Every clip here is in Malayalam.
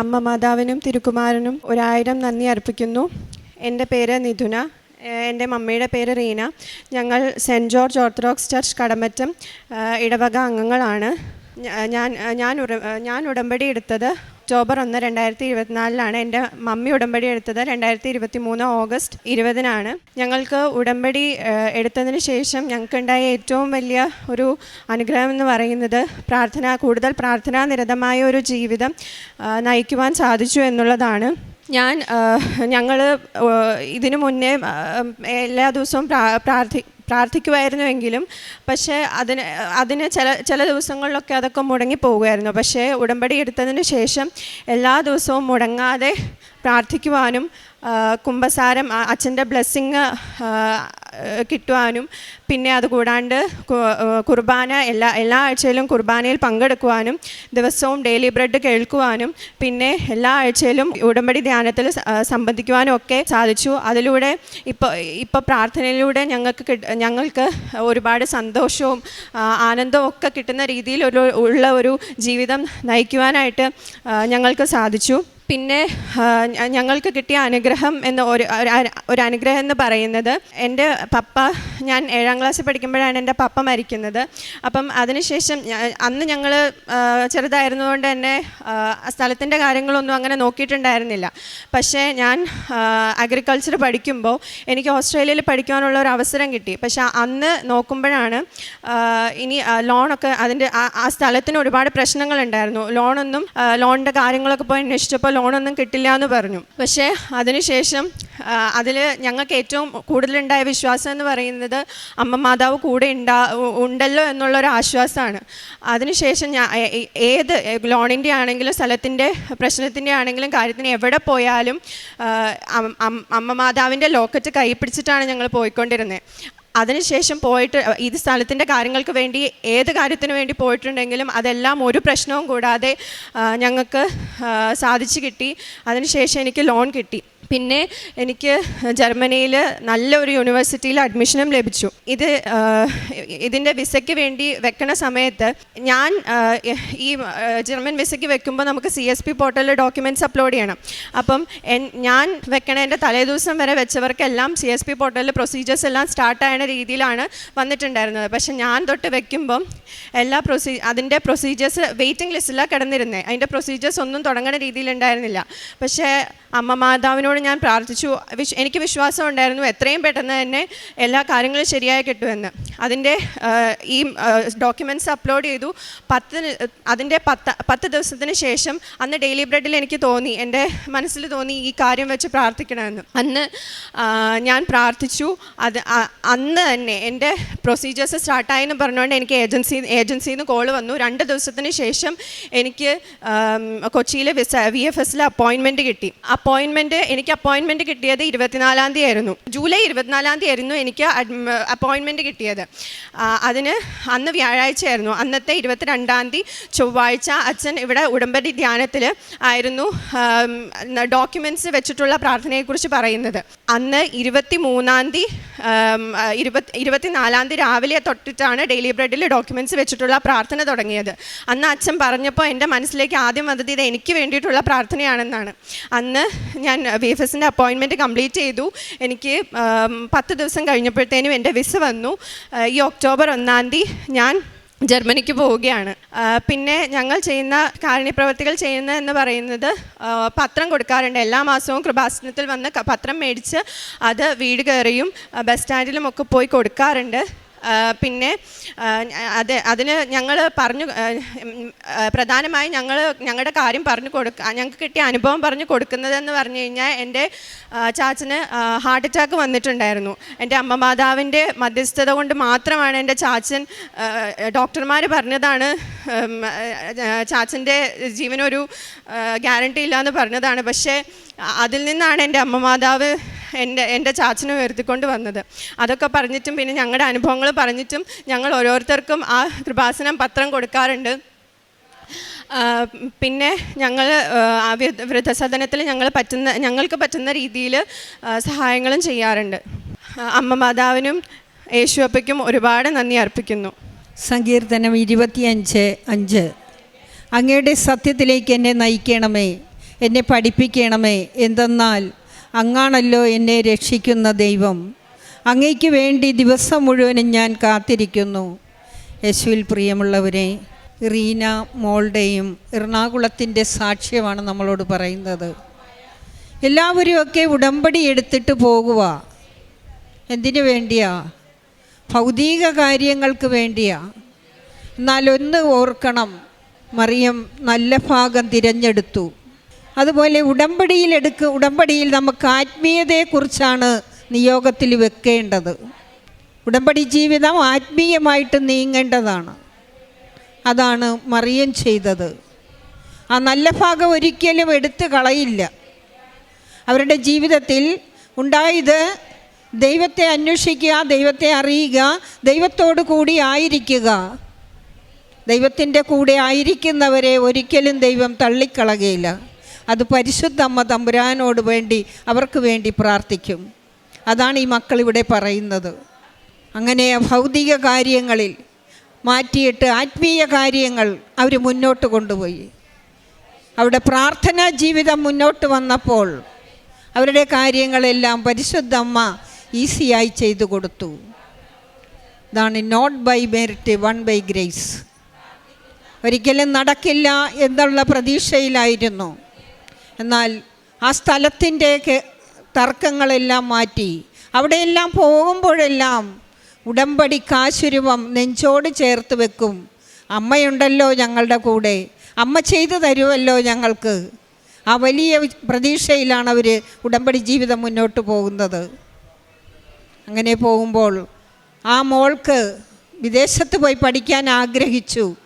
അമ്മ മാതാവിനും തിരുക്കുമാരനും ഒരായിരം നന്ദി അർപ്പിക്കുന്നു. എന്റെ പേര് നിധുന. എന്റെ മമ്മിയുടെ പേര് റീന. ഞങ്ങൾ Saint George Orthodox Church Kadamattom ഇടവക അംഗങ്ങളാണ്. ഞാൻ ഞാൻ ഞാൻ ഉടമ്പടി എടുത്തത് ഒക്ടോബർ ഒന്ന് രണ്ടായിരത്തി ഇരുപത്തിനാലിലാണ് എന്റെ മമ്മി ഉടമ്പടി എടുത്തത്. രണ്ടായിരത്തി ഇരുപത്തി മൂന്ന് ഓഗസ്റ്റ് ഇരുപതിനാണ്. ഞങ്ങൾക്ക് ഉടമ്പടി എടുത്തതിന് ശേഷം ഞങ്ങൾക്കുണ്ടായ ഏറ്റവും വലിയ ഒരു അനുഗ്രഹം എന്ന് പറയുന്നത് പ്രാർത്ഥന കൂടുതൽ പ്രാർത്ഥനാ നിരതമായ ഒരു ജീവിതം നയിക്കുവാൻ സാധിച്ചു എന്നുള്ളതാണ്. ഞാൻ ഞങ്ങൾ ഇതിനു മുന്നേ എല്ലാ ദിവസവും പ്രാർത്ഥി പ്രാർത്ഥിക്കുമായിരുന്നുവെങ്കിലും പക്ഷേ അതിന് അതിന് ചില ചില ദിവസങ്ങളിലൊക്കെ അതൊക്കെ മുടങ്ങി പോകുമായിരുന്നു പക്ഷേ ഉടമ്പടി എടുത്തതിന് ശേഷം എല്ലാ ദിവസവും മുടങ്ങാതെ പ്രാർത്ഥിക്കുവാനും കുംഭസാരം അച്ഛന്റെ ബ്ലെസ്സിങ് കിട്ടുവാനും പിന്നെ അതുകൂടാണ്ട് കുർബാന എല്ലാ എല്ലാ ആഴ്ചയിലും കുർബാനയിൽ പങ്കെടുക്കുവാനും ദിവസവും ഡെയിലി ബ്രെഡ് കേൾക്കുവാനും പിന്നെ എല്ലാ ആഴ്ചയിലും ഉടമ്പടി ധ്യാനത്തിൽ സംബന്ധിക്കുവാനും ഒക്കെ സാധിച്ചു. അതിലൂടെ ഇപ്പോൾ ഇപ്പോൾ പ്രാർത്ഥനയിലൂടെ ഞങ്ങൾക്ക് ഞങ്ങൾക്ക് ഒരുപാട് സന്തോഷവും ആനന്ദവും ഒക്കെ കിട്ടുന്ന രീതിയിൽ ഒരു ഉള്ള ഒരു ജീവിതം നയിക്കുവാനായിട്ട് ഞങ്ങൾക്ക് സാധിച്ചു. പിന്നെ ഞങ്ങൾക്ക് കിട്ടിയ അനുഗ്രഹം എന്ന് ഒരു ഒരു അനുഗ്രഹം എന്ന് പറയുന്നത് എന്റെ പപ്പ ഞാൻ ഏഴാം ക്ലാസ്സിൽ പഠിക്കുമ്പോഴാണ് എന്റെ പപ്പ മരിക്കുന്നത്. അപ്പം അതിനുശേഷം അന്ന് ഞങ്ങൾ ചെറുതായിരുന്നതുകൊണ്ട് തന്നെ സ്ഥലത്തിന്റെ കാര്യങ്ങളൊന്നും അങ്ങനെ നോക്കിയിട്ടുണ്ടായിരുന്നില്ല. പക്ഷേ ഞാൻ അഗ്രികൾച്ചർ പഠിക്കുമ്പോൾ എനിക്ക് ഓസ്ട്രേലിയയിൽ പഠിക്കാനുള്ള ഒരു അവസരം കിട്ടി. പക്ഷേ അന്ന് നോക്കുമ്പോഴാണ് ഇനി ലോണൊക്കെ അതിന്റെ ആ സ്ഥലത്തിന് ഒരുപാട് പ്രശ്നങ്ങളുണ്ടായിരുന്നു. ലോണൊന്നും ലോണിന്റെ കാര്യങ്ങളൊക്കെ പോയി അന്വേഷിച്ചപ്പോൾ ലോണൊന്നും കിട്ടില്ല എന്ന് പറഞ്ഞു. പക്ഷേ അതിനുശേഷം അതിൽ ഞങ്ങൾക്ക് ഏറ്റവും കൂടുതലുണ്ടായ വിശ്വാസം എന്ന് പറയുന്നത് അമ്മ മാതാവ് കൂടെ ഉണ്ടാ ഉണ്ടല്ലോ എന്നുള്ളൊരു ആശ്വാസമാണ് അതിനുശേഷം ഞാൻ ഏത് ലോണിന്റെ ആണെങ്കിലും സ്ഥലത്തിന്റെ പ്രശ്നത്തിന്റെ ആണെങ്കിലും കാര്യത്തിന് എവിടെ പോയാലും അമ്മ മാതാവിന്റെ ലോക്കറ്റ് കൈ പിടിച്ചിട്ടാണ് ഞങ്ങൾ പോയിക്കൊണ്ടിരുന്നത്. അതിനുശേഷം പോയിട്ട് ഈ സ്ഥലത്തിന്റെ കാര്യങ്ങൾക്ക് വേണ്ടി ഏത് കാര്യത്തിന് വേണ്ടി പോയിട്ടുണ്ടെങ്കിലും അതെല്ലാം ഒരു പ്രശ്നവും കൂടാതെ ഞങ്ങൾക്ക് സാധിച്ചു കിട്ടി. അതിനുശേഷം എനിക്ക് ലോൺ കിട്ടി. പിന്നെ എനിക്ക് ജർമ്മനിയിൽ നല്ലൊരു യൂണിവേഴ്സിറ്റിയിൽ അഡ്മിഷനും ലഭിച്ചു. ഇത് ഇതിന്റെ വിസയ്ക്ക് വേണ്ടി വെക്കണ സമയത്ത് ഞാൻ ഈ ജർമ്മൻ വിസയ്ക്ക് വെക്കുമ്പോൾ നമുക്ക് സി എസ് പി പോർട്ടലിൽ ഡോക്യുമെന്റ്സ് അപ്ലോഡ് ചെയ്യണം. അപ്പം ഞാൻ വെക്കണതിന്റെ തലേദിവസം വരെ വെച്ചവർക്കെല്ലാം സി എസ് പി പോർട്ടലിൽ പ്രൊസീജിയേഴ്സ് എല്ലാം സ്റ്റാർട്ട് രീതിയിലാണ് വന്നിട്ടുണ്ടായിരുന്നത്. പക്ഷെ ഞാൻ തൊട്ട് വെക്കുമ്പം എല്ലാ പ്രൊസീ അതിന്റെ പ്രൊസീജിയേഴ്സ് വെയിറ്റിംഗ് ലിസ്റ്റിലാണ് കിടന്നിരുന്നത് അതിന്റെ പ്രൊസീജിയേഴ്സ് ഒന്നും തുടങ്ങുന്ന രീതിയിലുണ്ടായിരുന്നില്ല. പക്ഷേ അമ്മ മാതാവിനോട് ഞാൻ പ്രാർത്ഥിച്ചു. എനിക്ക് വിശ്വാസം ഉണ്ടായിരുന്നു എത്രയും പെട്ടെന്ന് തന്നെ എല്ലാ കാര്യങ്ങളും ശരിയായി കിട്ടുമെന്ന്. അതിന്റെ ഈ ഡോക്യുമെന്റ്സ് അപ്ലോഡ് ചെയ്തു. പത്ത് അതിന്റെ പത്ത് പത്ത് ദിവസത്തിന് ശേഷം അന്ന് ഡെയിലി ബ്രെഡിൽ എനിക്ക് തോന്നി എന്റെ മനസ്സിൽ തോന്നി ഈ കാര്യം വെച്ച് പ്രാർത്ഥിക്കണമെന്ന്. അന്ന് ഞാൻ പ്രാർത്ഥിച്ചു. അത് അന്ന് തന്നെ എന്റെ പ്രൊസീജിയേഴ്സ് സ്റ്റാർട്ടായെന്ന് പറഞ്ഞുകൊണ്ട് എനിക്ക് ഏജൻസി ഏജൻസിയിൽ നിന്ന് കോൾ വന്നു. രണ്ട് ദിവസത്തിന് ശേഷം എനിക്ക് കൊച്ചിയിലെ വിസ വി എഫ് എസിലെ അപ്പോയിൻമെന്റ് കിട്ടി. അപ്പോയിൻമെന്റ് എനിക്ക് അപ്പോയിൻമെന്റ് കിട്ടിയത് ഇരുപത്തിനാലാം തീയതി ആയിരുന്നു ജൂലൈ ഇരുപത്തിനാലാം തീയതി ആയിരുന്നു എനിക്ക് അപ്പോയിൻമെന്റ് കിട്ടിയത്. അതിന് അന്ന് വ്യാഴാഴ്ചയായിരുന്നു. അന്നത്തെ ഇരുപത്തിരണ്ടാം തീയതി ചൊവ്വാഴ്ച അച്ഛൻ ഇവിടെ ഉടമ്പടി ധ്യാനത്തിൽ ആയിരുന്നു ഡോക്യുമെന്റ്സ് വെച്ചിട്ടുള്ള പ്രാർത്ഥനയെക്കുറിച്ച് പറയുന്നത്. അന്ന് ഇരുപത്തി മൂന്നാം തീയതി ഇരുപത്തി ഇരുപത്തിനാലാം തീയതി രാവിലെ തൊട്ടിട്ടാണ് ഡെയിലി ബ്രെഡിൽ ഡോക്യുമെന്റ്സ് വെച്ചിട്ടുള്ള പ്രാർത്ഥന തുടങ്ങിയത്. അന്ന് അച്ഛൻ പറഞ്ഞപ്പോൾ എന്റെ മനസ്സിലേക്ക് ആദ്യം വന്നത് ഇത് എനിക്ക് വേണ്ടിയിട്ടുള്ള പ്രാർത്ഥനയാണെന്നാണ്. അന്ന് ഞാൻ എഫ് എസിന്റെ അപ്പോയിൻമെന്റ് കംപ്ലീറ്റ് ചെയ്തു. എനിക്ക് പത്ത് ദിവസം കഴിഞ്ഞപ്പോഴത്തേനും എന്റെ വിസ വന്നു. ഈ ഒക്ടോബർ ഒന്നാം തീയതി ഞാൻ ജർമ്മനിക്ക് പോവുകയാണ്. പിന്നെ ഞങ്ങൾ ചെയ്യുന്ന കാരുണ്യപ്രവർത്തികൾ ചെയ്യുന്ന എന്ന് പറയുന്നത് പത്രം കൊടുക്കാറുണ്ട്. എല്ലാ മാസവും കൃപാസനത്തിൽ വന്ന് പത്രം മേടിച്ച് അത് വീട് കയറിയും ബസ് സ്റ്റാൻഡിലും ഒക്കെ പോയി കൊടുക്കാറുണ്ട്. പിന്നെ അത് അതിന് ഞങ്ങൾ പറഞ്ഞു പ്രധാനമായും ഞങ്ങൾ ഞങ്ങളുടെ കാര്യം പറഞ്ഞു കൊടുക്കുക ഞങ്ങൾക്ക് കിട്ടിയ അനുഭവം പറഞ്ഞു കൊടുക്കുന്നതെന്ന് പറഞ്ഞു കഴിഞ്ഞാൽ എന്റെ ചാച്ചന് ഹാർട്ട് അറ്റാക്ക് വന്നിട്ടുണ്ടായിരുന്നു. എന്റെ അമ്മ മാതാവിന്റെ മധ്യസ്ഥത കൊണ്ട് മാത്രമാണ് എന്റെ ചാച്ചൻ ഡോക്ടർമാർ പറഞ്ഞതാണ് ചാച്ചന്റെ ജീവനൊരു ഗ്യാരണ്ടി ഇല്ല എന്ന് പറഞ്ഞതാണ്. പക്ഷേ അതിൽ നിന്നാണ് എന്റെ അമ്മ മാതാവ് എന്റെ എന്റെ ചാച്ചനെ ഉയർത്തിക്കൊണ്ട് വന്നത്. അതൊക്കെ പറഞ്ഞിട്ടും പിന്നെ ഞങ്ങളുടെ അനുഭവങ്ങൾ പറഞ്ഞിട്ടും ഞങ്ങൾ ഓരോരുത്തർക്കും ആ കൃപാസനം പത്രം കൊടുക്കാറുണ്ട്. പിന്നെ ഞങ്ങൾ വൃദ്ധസദനത്തിൽ ഞങ്ങൾ പറ്റുന്ന ഞങ്ങൾക്ക് പറ്റുന്ന രീതിയിൽ സഹായങ്ങളും ചെയ്യാറുണ്ട്. അമ്മ മാതാവിനും യേശുവപ്പയ്ക്കും ഒരുപാട് നന്ദി അർപ്പിക്കുന്നു. സങ്കീർത്തനം ഇരുപത്തിയഞ്ച് അഞ്ച്. അങ്ങയുടെ സത്യത്തിലേക്ക് എന്നെ നയിക്കണമേ എന്നെ പഠിപ്പിക്കണമേ എന്തെന്നാൽ അങ്ങാണല്ലോ എന്നെ രക്ഷിക്കുന്ന ദൈവം. അങ്ങയ്ക്ക് വേണ്ടി ദിവസം മുഴുവനും ഞാൻ കാത്തിരിക്കുന്നു. യേശുവിൽ പ്രിയമുള്ളവരെ റീന മോളുടെയും എറണാകുളത്തിന്റെ സാക്ഷ്യമാണ് നമ്മളോട് പറയുന്നത്. എല്ലാവരും ഒക്കെ ഉടമ്പടി എടുത്തിട്ട് പോകുക എന്തിനു വേണ്ടിയാ? ഭൗതിക കാര്യങ്ങൾക്ക് വേണ്ടിയാ. എന്നാൽ ഒന്ന് ഓർക്കണം മറിയം നല്ല ഭാഗം തിരഞ്ഞെടുത്തു. അതുപോലെ ഉടമ്പടിയിൽ എടുക്ക ഉടമ്പടിയിൽ നമുക്ക് ആത്മീയതയെക്കുറിച്ചാണ് നിയോഗത്തിൽ വെക്കേണ്ടത്. ഉടമ്പടി ജീവിതം ആത്മീയമായിട്ട് നീങ്ങേണ്ടതാണ്. അതാണ് മറിയം ചെയ്തത്. ആ നല്ല ഭാഗം ഒരിക്കലും എടുത്തു കളയില്ല. അവരുടെ ജീവിതത്തിൽ ഉണ്ടായത് ദൈവത്തെ അന്വേഷിക്കുക ദൈവത്തെ അറിയുക ദൈവത്തോടു കൂടി ആയിരിക്കുക. ദൈവത്തിന്റെ കൂടെ ആയിരിക്കുന്നവരെ ഒരിക്കലും ദൈവം തള്ളിക്കളകയില്ല. അത് പരിശുദ്ധ അമ്മ തമ്പുരാനോട് വേണ്ടി അവർക്ക് വേണ്ടി പ്രാർത്ഥിക്കും. അതാണ് ഈ മക്കളിവിടെ പറയുന്നത്. അങ്ങനെ ഭൗതിക കാര്യങ്ങളിൽ മാറ്റിയിട്ട് ആത്മീയ കാര്യങ്ങൾ അവർ മുന്നോട്ട് കൊണ്ടുപോയി. അവിടെ പ്രാർത്ഥനാ ജീവിതം മുന്നോട്ട് വന്നപ്പോൾ അവരുടെ കാര്യങ്ങളെല്ലാം പരിശുദ്ധ അമ്മ ഈസിയായി ചെയ്തു കൊടുത്തു. ഇതാണ് not by merit won by grace. ഒരിക്കലും നടക്കില്ല എന്നുള്ള പ്രതീക്ഷയിലായിരുന്നു. എന്നാൽ ആ സ്ഥലത്തിന്റെ തർക്കങ്ങളെല്ലാം മാറ്റി. അവിടെയെല്ലാം പോകുമ്പോഴെല്ലാം ഉടമ്പടി കാശുരുവം നെഞ്ചോട് ചേർത്ത് വെക്കും. അമ്മയുണ്ടല്ലോ ഞങ്ങളുടെ കൂടെ. അമ്മ ചെയ്തു തരുമല്ലോ ഞങ്ങൾക്ക്. ആ വലിയ പ്രതീക്ഷയിലാണ് അവർ ഉടമ്പടി ജീവിതം മുന്നോട്ട് പോകുന്നത്. അങ്ങനെ പോകുമ്പോൾ ആ മോൾക്ക് വിദേശത്ത് പോയി പഠിക്കാൻ ആഗ്രഹിച്ചു.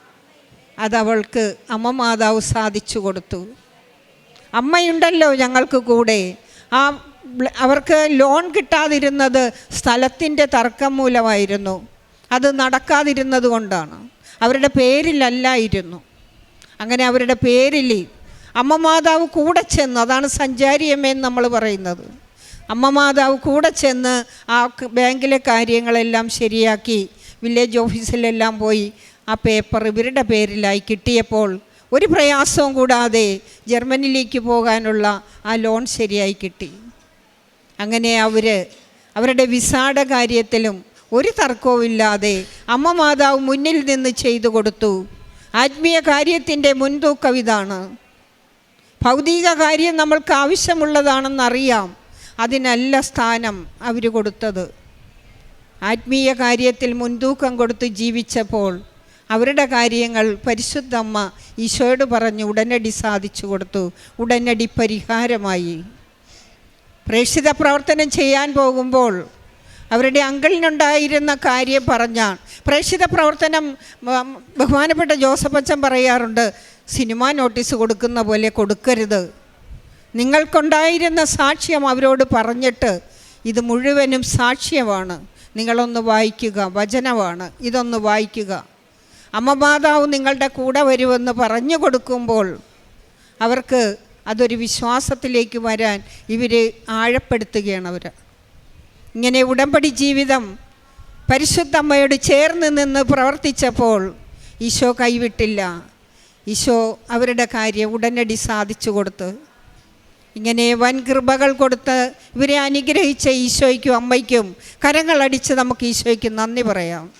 അതവൾക്ക് അമ്മ മാതാവ് സാധിച്ചു കൊടുത്തു. അമ്മയുണ്ടല്ലോ ഞങ്ങൾക്ക് കൂടെ. ആ അവർക്ക് ലോൺ കിട്ടാതിരുന്നത് സ്ഥലത്തിന്റെ തർക്കം മൂലമായിരുന്നു. അത് നടക്കാതിരുന്നത് കൊണ്ടാണ്. അവരുടെ പേരിലല്ലായിരുന്നു. അങ്ങനെ അവരുടെ പേരിൽ അമ്മ മാതാവ് കൂടെ ചെന്ന് അതാണ് സഞ്ചാരിയമ്മയെന്ന് നമ്മൾ പറയുന്നത്. അമ്മ മാതാവ് കൂടെ ചെന്ന് ആ ബാങ്കിലെ കാര്യങ്ങളെല്ലാം ശരിയാക്കി വില്ലേജ് ഓഫീസിലെല്ലാം പോയി ആ പേപ്പർ ഇവരുടെ പേരിലായി കിട്ടിയപ്പോൾ ഒരു പ്രയാസവും കൂടാതെ ജർമ്മനിയിലേക്ക് പോകാനുള്ള ആ ലോൺ ശരിയായി കിട്ടി. അങ്ങനെ അവർ അവരുടെ വിസാട കാര്യത്തിലും ഒരു തർക്കവും ഇല്ലാതെ അമ്മ മാതാവ് മുന്നിൽ നിന്ന് ചെയ്തു കൊടുത്തു. ആത്മീയ കാര്യത്തിന്റെ മുൻതൂക്കം ഇതാണ്. ഭൗതിക കാര്യം നമ്മൾക്ക് ആവശ്യമുള്ളതാണെന്നറിയാം. അതിനല്ല സ്ഥാനം അവർ കൊടുത്തത്. ആത്മീയ കാര്യത്തിൽ മുൻതൂക്കം കൊടുത്ത് ജീവിച്ചപ്പോൾ അവരുടെ കാര്യങ്ങൾ പരിശുദ്ധമ്മ ഈശോയോട് പറഞ്ഞ് ഉടനടി സാധിച്ചു കൊടുത്തു ഉടനടി പരിഹാരമായി. പ്രേക്ഷിത പ്രവർത്തനം ചെയ്യാൻ പോകുമ്പോൾ അവരുടെ അങ്കിളിനുണ്ടായിരുന്ന കാര്യം പറഞ്ഞാൽ പ്രേക്ഷിത പ്രവർത്തനം ബഹുമാനപ്പെട്ട ജോസഫ് അച്ഛൻ പറയാറുണ്ട് സിനിമ നോട്ടീസ് കൊടുക്കുന്ന പോലെ കൊടുക്കരുത്. നിങ്ങൾക്കുണ്ടായിരുന്ന സാക്ഷ്യം അവരോട് പറഞ്ഞിട്ട് ഇത് മുഴുവനും സാക്ഷ്യമാണ്. നിങ്ങളൊന്ന് വായിക്കുക വചനമാണ്. ഇതൊന്ന് വായിക്കുക. അമ്മ മാതാവ് നിങ്ങളുടെ കൂടെ വരുമെന്ന് പറഞ്ഞു കൊടുക്കുമ്പോൾ അവർക്ക് അതൊരു വിശ്വാസത്തിലേക്ക് വരാൻ ഇവർ ആഴപ്പെടുത്തുകയാണ് അവർ. ഇങ്ങനെ ഉടമ്പടി ജീവിതം പരിശുദ്ധ അമ്മയോട് ചേർന്ന് നിന്ന് പ്രവർത്തിച്ചപ്പോൾ ഈശോ കൈവിട്ടില്ല. ഈശോ അവരുടെ കാര്യം ഉടനടി സാധിച്ചു കൊടുത്ത്. ഇങ്ങനെ വൻ കൃപകൾ കൊടുത്ത് ഇവരെ അനുഗ്രഹിച്ച ഈശോയ്ക്കും അമ്മയ്ക്കും കരങ്ങളടിച്ച് നമുക്ക് ഈശോയ്ക്ക് നന്ദി പറയാം.